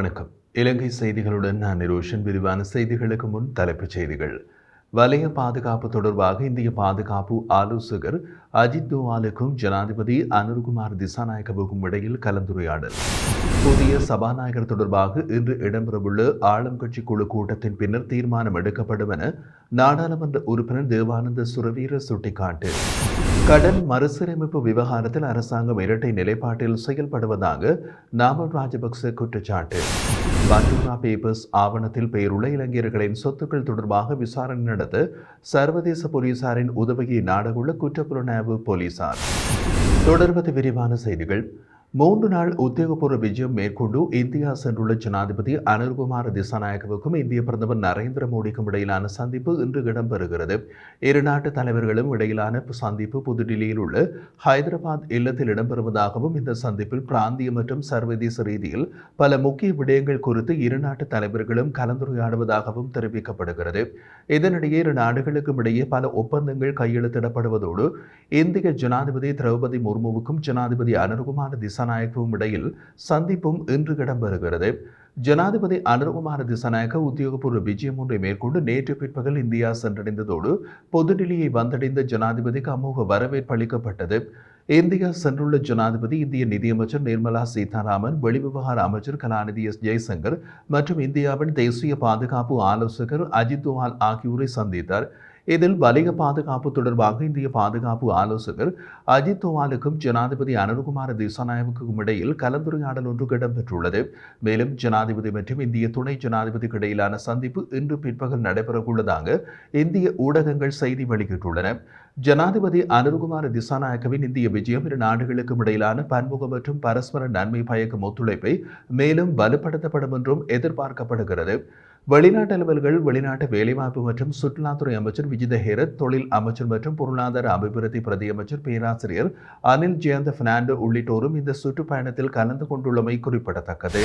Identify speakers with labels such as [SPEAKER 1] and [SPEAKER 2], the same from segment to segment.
[SPEAKER 1] வணக்கம். இலங்கை செய்திகளுடன் நான் நிரோஷன். விரிவான செய்திகளுக்கு முன் தலைப்புச் செய்திகள். வலய பாதுகாப்பு தொடர்பாக இந்திய பாதுகாப்பு ஆலோசகர் அஜித் தோவாலுக்கும் ஜனாதிபதி அனுர்குமார் திசாநாயக்கவுக்கும் இடையில் கலந்துரையாடல். புதிய சபாநாயகர் தொடர்பாக இன்று இடம்பெறவுள்ள ஆளும் கட்சி குழு கூட்டத்தின் பின்னர் தீர்மானம் எடுக்கப்படும் என நாடாளுமன்ற உறுப்பினர் தேவானந்த சுரவீர சுட்டிக்காட்டு. கடன் மறுசீரமைப்பு விவகாரத்தில் அரசாங்கம் இரட்டை நிலைப்பாட்டில் செயல்படுவதாக நாமல் ராஜபக்ச குற்றச்சாட்டு. பந்துரா பேப்பர்ஸ் ஆவணத்தில் பெயருள்ள இளைஞர்களின் சொத்துக்கள் தொடர்பாக விசாரணை நடத்த சர்வதேச போலீசாரின் உதவியை நாடவுள்ள குற்றப்புலனாய்வு போலீசார். தொடர்வது விரிவான செய்திகள். மூன்று நாள் உத்தியோகபூர்வ விஜயம் மேற்கொண்டு இந்தியா சென்றுள்ள ஜனாதிபதி அனில்குமார் திசாநாயகவுக்கும் இந்திய பிரதமர் நரேந்திர மோடிக்கும் இடையிலான சந்திப்பு இன்று இடம்பெறுகிறது. இரு நாட்டு தலைவர்களும் இடையிலான சந்திப்பு புதுடில்லியில் உள்ள ஹைதராபாத் இல்லத்தில் இடம்பெறுவதாகவும் இந்த சந்திப்பில் பிராந்திய மற்றும் சர்வதேச ரீதியில் பல முக்கிய விடயங்கள் குறித்து இரு நாட்டு தலைவர்களும் கலந்துரையாடுவதாகவும் தெரிவிக்கப்படுகிறது. இதனிடையே இரு நாடுகளுக்கும் இடையே பல ஒப்பந்தங்கள் கையெழுத்திடப்படுவதோடு இந்திய ஜனாதிபதி திரௌபதி முர்முவுக்கும் ஜனாதிபதி அனுர்குமார் திசாநாயக்கவும் இடையில் சந்திப்பும் இன்று இடம்பெறுகிறது. ஜனாதிபதி அனுர்குமார் திசாநாயக்க உத்தியோகபூர்வ விஜயம் ஒன்றை மேற்கொண்டு நேற்று பிற்பகல் இந்தியா சென்றடைந்ததோடு புதுடில்லியை வந்தடைந்த ஜனாதிபதிக்கு அமோக வரவேற்பு அளிக்கப்பட்டது. இந்தியா சென்றுள்ள ஜனாதிபதி இந்திய நிதியமைச்சர் நிர்மலா சீதாராமன் வெளிவிவகார அமைச்சர் கலாநிதி எஸ். ஜெய்சங்கர் மற்றும் இந்தியாவின் தேசிய பாதுகாப்பு ஆலோசகர் அஜித் தோவால் ஆகியோரை சந்தித்தார். இதில் வலிக பாதுகாப்பு தொடர்பாக இந்திய பாதுகாப்பு ஆலோசகர் அஜித் தோவாலுக்கும் ஜனாதிபதி அனுர்குமார் திசாநாயகவுக்கும் இடையில் கலந்துரையாடல் ஒன்று இடம்பெற்றுள்ளது. மேலும் ஜனாதிபதி மற்றும் இந்திய துணை ஜனாதிபதிக்கு இடையிலான சந்திப்பு இன்று பிற்பகல் நடைபெறவுள்ளதாக இந்திய ஊடகங்கள் செய்தி வெளியிட்டுள்ளன. ஜனாதிபதி அனுர்குமார் திசாநாயக்கவின் இந்திய விஜயம் இரு நாடுகளுக்கும் இடையிலான பன்முக மற்றும் பரஸ்பர நன்மை பயக்கும் ஒத்துழைப்பை மேலும் வலுப்படுத்தப்படும் என்றும் எதிர்பார்க்கப்படுகிறது. வெளிநாட்டு அலுவல்கள் வெளிநாட்டு வேலைவாய்ப்பு மற்றும் சுற்றுலாத்துறை அமைச்சர் விஜித ஹேரத் தொழில் அமைச்சர் மற்றும் பொருளாதார அபிவிருத்தி பிரதி அமைச்சர் பேராசிரியர் அனில் ஜெயந்த பெர்னாண்டோ உள்ளிட்டோரும் இந்த சுற்றுப்பயணத்தில் கலந்து கொண்டுள்ளமை குறிப்பிடத்தக்கது.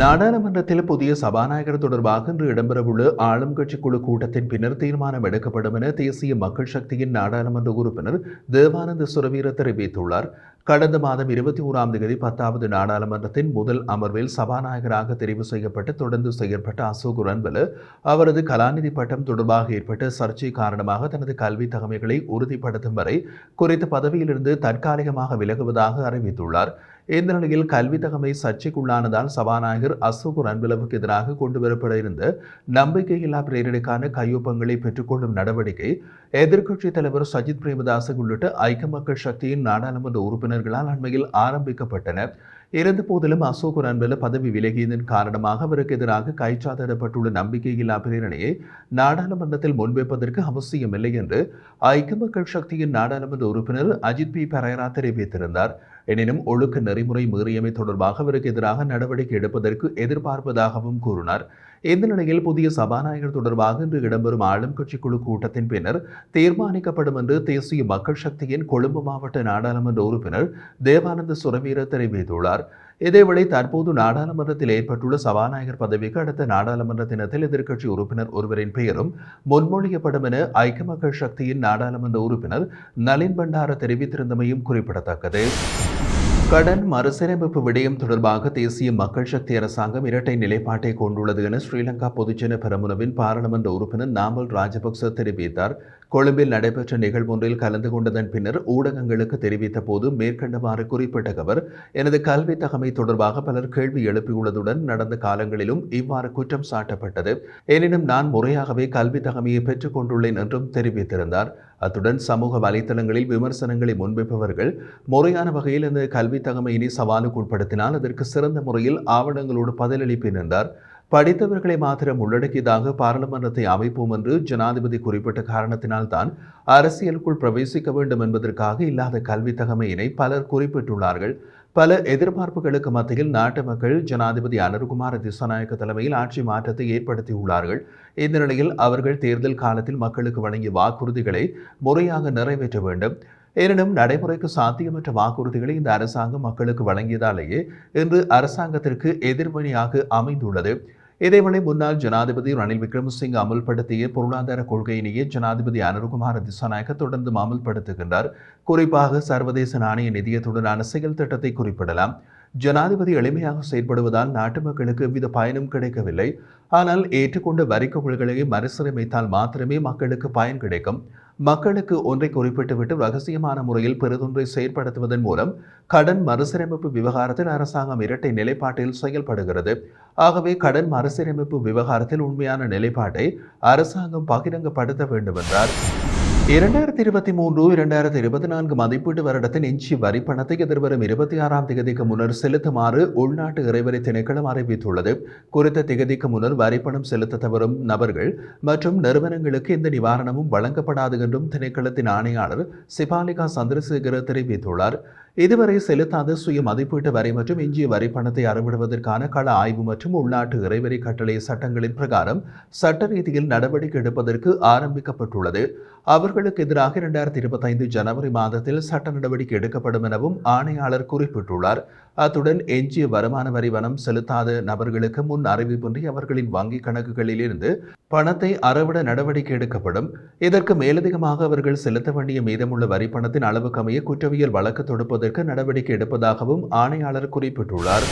[SPEAKER 1] நாடாளுமன்றத்தில் புதிய சபாநாயகர் தொடர்பாக இன்று இடம்பெறவுள்ள ஆளும் கட்சி குழு கூட்டத்தின் பின்னர் தீர்மானம் எடுக்கப்படும் என தேசிய மக்கள் சக்தியின் நாடாளுமன்ற உறுப்பினர் தேவானந்த சுரவீர தெரிவித்துள்ளார். கடந்த மாதம் இருபத்தி ஓராம் தேதி பத்தாவது நாடாளுமன்றத்தின் முதல் அமர்வில் சபாநாயகராக தெரிவு செய்யப்பட்டு தொடர்ந்து செயற்பட்ட அசோக் ரன்பல அவரது கலாநிதி பட்டம் தொடர்பாக ஏற்பட்ட சர்ச்சை காரணமாக தனது கல்வி தகமைகளை உறுதிப்படுத்தும் வரை குறித்த பதவியிலிருந்து தற்காலிகமாக விலகுவதாக அறிவித்துள்ளார். இந்த நிலையில் கல்வி தகமை சர்ச்சைக்குள்ளானதால் சபாநாயகர் அசோக் ரன்பிலவுக்கு எதிராக கொண்டுவரப்பட இருந்த நம்பிக்கையில்லா பிரேரணைக்கான கையொப்பங்களை பெற்றுக்கொள்ளும் நடவடிக்கை எதிர்க்கட்சித் தலைவர் சஜித் பிரேமதாச உள்ளிட்ட ஐக்கிய மக்கள் சக்தியின் நாடாளுமன்ற உறுப்பினர்களால் அண்மையில் ஆரம்பிக்கப்பட்டன. இருந்த போதிலும் அசோக் அன்பில பதவி விலகியதன் காரணமாக அவருக்கு எதிராக கைச்சாத்திடப்பட்டுள்ள நம்பிக்கையில்லா பிரேரணையை நாடாளுமன்றத்தில் முன்வைப்பதற்கு அவசியமில்லை என்று ஐக்கிய மக்கள் சக்தியின் நாடாளுமன்ற உறுப்பினர் அஜித் பி. பரையரா தெரிவித்திருந்தார். எனினும் ஒழுக்க நெறிமுறை மீறியமை தொடர்பாக அவருக்கு எதிராக நடவடிக்கை எடுப்பதற்கு எதிர்பார்ப்பதாகவும் கூறினார். இந்த நிலையில் புதிய சபாநாயகர் தொடர்பாக இன்று இடம்பெறும் ஆளும் கட்சி குழு கூட்டத்தின் பின்னர் தீர்மானிக்கப்படும் என்று தேசிய மக்கள் சக்தியின் கொழும்பு மாவட்ட நாடாளுமன்ற உறுப்பினர் தேவானந்த சுரவீர தெரிவித்துள்ளார். இதேவேளை தற்போது நாடாளுமன்றத்தில் ஏற்பட்டுள்ள சபாநாயகர் பதவிக்கு அடுத்த நாடாளுமன்ற தினத்தில் எதிர்க்கட்சி உறுப்பினர் ஒருவரின் பெயரும் முன்மொழியப்படும் என ஐக்கிய மக்கள் சக்தியின் நாடாளுமன்ற உறுப்பினர் நளின் பண்டார தெரிவித்திருந்தமையும் குறிப்பிடத்தக்கது. கடன் மறுசீரமைப்பு விடயம் தொடர்பாக தேசிய மக்கள் சக்தி அரசாங்கம் இரட்டை நிலைப்பாட்டை கொண்டுள்ளது என ஸ்ரீலங்கா பொதுஜன பெரமுனவின் பாராளுமன்ற உறுப்பினர் நாமல் ராஜபக்ச தெரிவித்தார். கொழும்பில் நடைபெற்ற நிகழ்வொன்றில் கலந்து கொண்டதன் பின்னர் ஊடகங்களுக்கு தெரிவித்த போது மேற்கண்டவாறு குறிப்பிட்ட அவர் எனது கல்வி தகமை தொடர்பாக பலர் கேள்வி எழுப்பியுள்ளதுடன் நடந்த காலங்களிலும் இவ்வாறு குற்றம் சாட்டப்பட்டது. எனினும் நான் முறையாகவே கல்வி தகமையை பெற்றுக் கொண்டுள்ளேன் என்றும் தெரிவித்திருந்தார். அத்துடன் சமூக வலைத்தளங்களில் விமர்சனங்களை முன்வைப்பவர்கள் முறையான வகையில் இந்த கல்வி தகமையினை சவாலுக்கு உட்படுத்தினால் அதற்கு சிறந்த முறையில் ஆவணங்களோடு பதிலளிப்பேன் என்றார். படித்தவர்களை மாத்திரம் உள்ளடக்கியதாக பாராளுமன்றத்தை அமைப்போம் என்று ஜனாதிபதி குறிப்பிட்ட காரணத்தினால் தான் அரசியலுக்குள் பிரவேசிக்க வேண்டும் என்பதற்காக இல்லாத கல்வி தகமையினை பலர் குறிப்பிட்டுள்ளார்கள். பல எதிர்பார்ப்புகளுக்கு மத்தியில் நாட்டு மக்கள் ஜனாதிபதி அனுர்குமார் திசாநாயக்க தலைமையில் ஆட்சி மாற்றத்தை ஏற்படுத்தியுள்ளார்கள். இந்த நிலையில் அவர்கள் தேர்தல் காலத்தில் மக்களுக்கு வழங்கிய வாக்குறுதிகளை முறையாக நிறைவேற்ற வேண்டும். எனினும் நடைமுறைக்கு சாத்தியமற்ற வாக்குறுதிகளை இந்த அரசாங்கம் மக்களுக்கு வழங்கியதாலேயே இன்று அரசாங்கத்திற்கு எதிர்மணியாக அமைந்துள்ளது. இதேவேளை முன்னாள் ஜனாதிபதி ரணில் விக்ரமசிங்க அமுல்படுத்திய பொருளாதார கொள்கையினையே ஜனாதிபதி அனுருகுமார் திசாநாயக்க தொடர்ந்து அமுல்படுத்துகின்றார். குறிப்பாக சர்வதேச நாணய நிதியத்துடனான செயல் திட்டத்தை குறிப்பிடலாம். ஜனாதிபதி எளிமையாக செயல்படுவதால் நாட்டு மக்களுக்கு எவ்வித பயனும் கிடைக்கவில்லை. ஆனால் ஏற்றுக்கொண்ட வரி கொள்கைகளை மறுசீரமைத்தால் மாத்திரமே மக்களுக்கு பயன் கிடைக்கும். மக்களுக்கு ஒன்றை குறிப்பிட்டுவிட்டு ரகசியமான முறையில் பெரிதொன்றை செயற்படுத்துவதன் மூலம் கடன் மறுசீரமைப்பு விவகாரத்தில் அரசாங்கம் இரட்டை நிலைப்பாட்டில் செயல்படுகிறது. ஆகவே கடன் மறுசீரமைப்பு விவகாரத்தில் உண்மையான நிலைப்பாட்டை அரசாங்கம் பகிரங்கப்படுத்த வேண்டும் என்றார் இரண்டாயிரத்தி இருபத்தி மூன்று இரண்டாயிரத்தி இருபத்தி நான்கு மதிப்பீட்டு வருடத்தின் இஞ்சி வரி பணத்தை எதிர்வரும் இருபத்தி ஆறாம் திகதிக்கு முன்னர் செலுத்துமாறு உள்நாட்டு இறைவரி திணைக்களம் அறிவித்துள்ளது. குறித்த திகதிக்கு முன்னர் வரிப்பணம் செலுத்த தவறும் நபர்கள் மற்றும் நிறுவனங்களுக்கு எந்த நிவாரணமும் வழங்கப்படாது என்றும் திணைக்களத்தின் ஆணையாளர் சிபாலிகா சந்திரசேகர தெரிவித்துள்ளார். இதுவரை செலுத்தாத சுய மதிப்பீட்டு வரி மற்றும் எஞ்சிய வரி பணத்தை அறவிடுவதற்கான கள ஆய்வு மற்றும் உள்நாட்டு இறைவரி கட்டளை சட்டங்களின் பிரகாரம் சட்ட ரீதியில் நடவடிக்கை எடுப்பதற்கு ஆரம்பிக்கப்பட்டுள்ளது. அவர்களுக்கு எதிராக இரண்டாயிரத்தி இருபத்தைந்து ஜனவரி மாதத்தில் சட்ட நடவடிக்கை எடுக்கப்படும் எனவும் ஆணையாளர் குறிப்பிட்டுள்ளார். அத்துடன் எஞ்சிய வருமான வரி வனம் செலுத்தாத நபர்களுக்கு முன் அறிவிப்பின்றி அவர்களின் வங்கிக் கணக்குகளில் இருந்து பணத்தை அறவிட நடவடிக்கை எடுக்கப்படும். இதற்கு மேலதிகமாக அவர்கள் செலுத்த வேண்டிய மீதமுள்ள வரி பணத்தின் அளவுக்கு குற்றவியல் வழக்கு தொடுப்பது தடுப்பதற்கு நடவடிக்கை எடுப்பதாகவும் ஆணையாளர் குறிப்பிட்டுள்ளார்.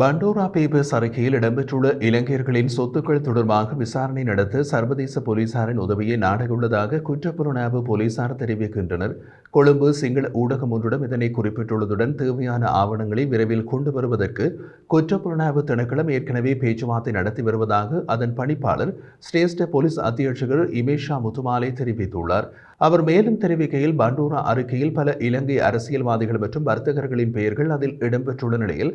[SPEAKER 1] பண்டோரா பேப்பர்ஸ் அறிக்கையில் இடம்பெற்றுள்ள இலங்கையர்களின் சொத்துக்கள் தொடர்பாக விசாரணை நடத்த சர்வதேச போலீசாரின் உதவியை நாடவுள்ளதாக குற்றப்புலனாய்வு போலீசார் தெரிவிக்கின்றனர். கொழும்பு சிங்கள ஊடகம் ஒன்றிடம் இதனை குறிப்பிட்டுள்ளதுடன் தேவையான ஆவணங்களை விரைவில் கொண்டு வருவதற்கு குற்றப்புலனாய்வு திணைக்களம் ஏற்கனவே பேச்சுவார்த்தை நடத்தி வருவதாக அதன் பணிப்பாளர் சிரேஷ்ட போலீஸ் அத்தியட்சகர் இமேஷா முத்துமாலே தெரிவித்துள்ளார். அவர் மேலும் தெரிவிக்கையில் பண்டூரா அறிக்கையில் பல இலங்கை அரசியல்வாதிகள் மற்றும் வர்த்தகர்களின் பெயர்கள் அதில் இடம்பெற்றுள்ள நிலையில்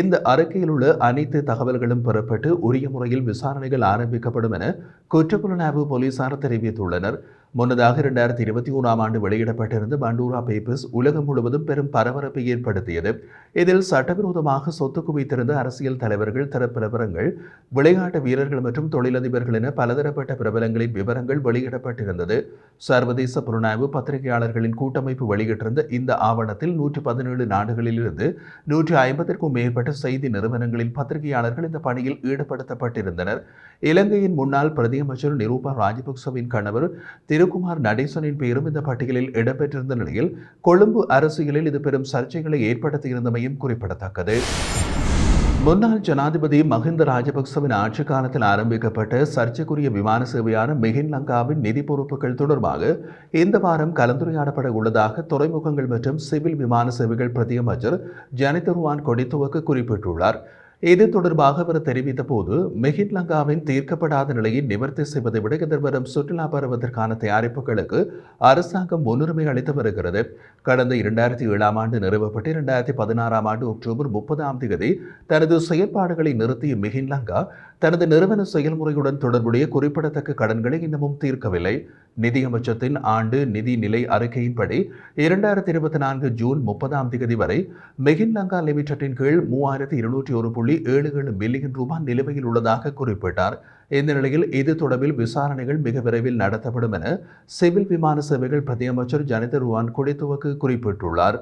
[SPEAKER 1] இந்த அறிக்கையில் உள்ள அனைத்து தகவல்களும் பெறப்பட்டு உரிய முறையில் விசாரணைகள் ஆரம்பிக்கப்படும் என குற்றப்புலனாய்வு போலீசார் தெரிவித்துள்ளனர். முன்னதாக இரண்டாயிரத்தி இருபத்தி ஓராம் ஆண்டு வெளியிடப்பட்டிருந்த பண்டூரா பேப்பர்ஸ் உலகம் முழுவதும் பெரும் பரபரப்பை ஏற்படுத்தியது. இதில் சட்டவிரோதமாக சொத்து குவித்திருந்த அரசியல் தலைவர்கள் தரப்பிரபலங்கள் விளையாட்டு வீரர்கள் மற்றும் தொழிலதிபர்கள் என பலதரப்பட்ட பிரபலங்களின் விவரங்கள் வெளியிடப்பட்டிருந்தது. சர்வதேச புலனாய்வு பத்திரிகையாளர்களின் கூட்டமைப்பு வெளியிட்டிருந்த இந்த ஆவணத்தில் நூற்றி பதினேழு நாடுகளிலிருந்து நூற்றி ஐம்பத்திற்கும் மேற்பட்ட செய்தி நிறுவனங்களின் பத்திரிகையாளர்கள் இந்த பணியில் ஈடுபடுத்தப்பட்டிருந்தனர். இலங்கையின் முன்னாள் பிரதியமைச்சர் நிரூபா ராஜபக்சவின் கணவர் திருக்குமார் நடேசனின் பெயரும் இந்த பட்டியலில் இடம்பெற்றிருந்த நிலையில் கொழும்பு அரசியலில் இது பெரும் சர்ச்சைகளை ஏற்படுத்தியிருந்தமையும் குறிப்பிடத்தக்கது. முன்னாள் ஜனாதிபதி மஹிந்த ராஜபக்சவின் ஆட்சி காலத்தில் ஆரம்பிக்கப்பட்ட சர்ச்சைக்குரிய விமான சேவையான மிகின் லங்காவின் நிதி பொறுப்புகள் தொடர்பாக இந்த வாரம் கலந்துரையாடப்பட உள்ளதாக துறைமுகங்கள் மற்றும் சிவில் விமான சேவைகள் பிரதியமைச்சர் ஜனிதருவான் கொடித்துவக்கு குறிப்பிட்டுள்ளார். இது தொடர்பாக அவர் தெரிவித்த போது மெஹின் லங்காவின் தீர்க்கப்படாத நிலையை நிவர்த்தி செய்வதை விட எதிர்வரும் சுற்றுலா பருவத்திற்கான தயாரிப்புகளுக்கு அரசாங்கம் முன்னுரிமை அளித்து வருகிறது. கடந்த இரண்டாயிரத்தி ஏழாம் ஆண்டு நிறுவப்பட்டு இரண்டாயிரத்தி பதினாறாம் ஆண்டு அக்டோபர் முப்பதாம் தேதி தனது செயற்பாடுகளை நிறுத்திய மிகின் லங்கா தனது நிறுவன செயல்முறையுடன் தொடர்புடைய குறிப்பிடத்தக்க கடன்களை இன்னமும் தீர்க்கவில்லை. நிதியமைச்சத்தின் ஆண்டு நிதி நிலை அறிக்கையின்படி இரண்டாயிரத்தி இருபத்தி நான்கு ஜூன் முப்பதாம் தேதி வரை மெகின் லங்கா லிமிடெட்டின் கீழ் மூவாயிரத்தி இருநூற்றி ஒரு புள்ளி ஏழு ஏழு பில்லியன் ரூபாய் நிலுவையில் உள்ளதாக குறிப்பிட்டார். இந்த நிலையில் இது தொடர்பில் விசாரணைகள் மிக விரைவில் நடத்தப்படும் என சிவில் விமான சேவைகள் பிரதியமைச்சர் ஜனித ருவான் குடித்துவக்கு குறிப்பிட்டுள்ளார்.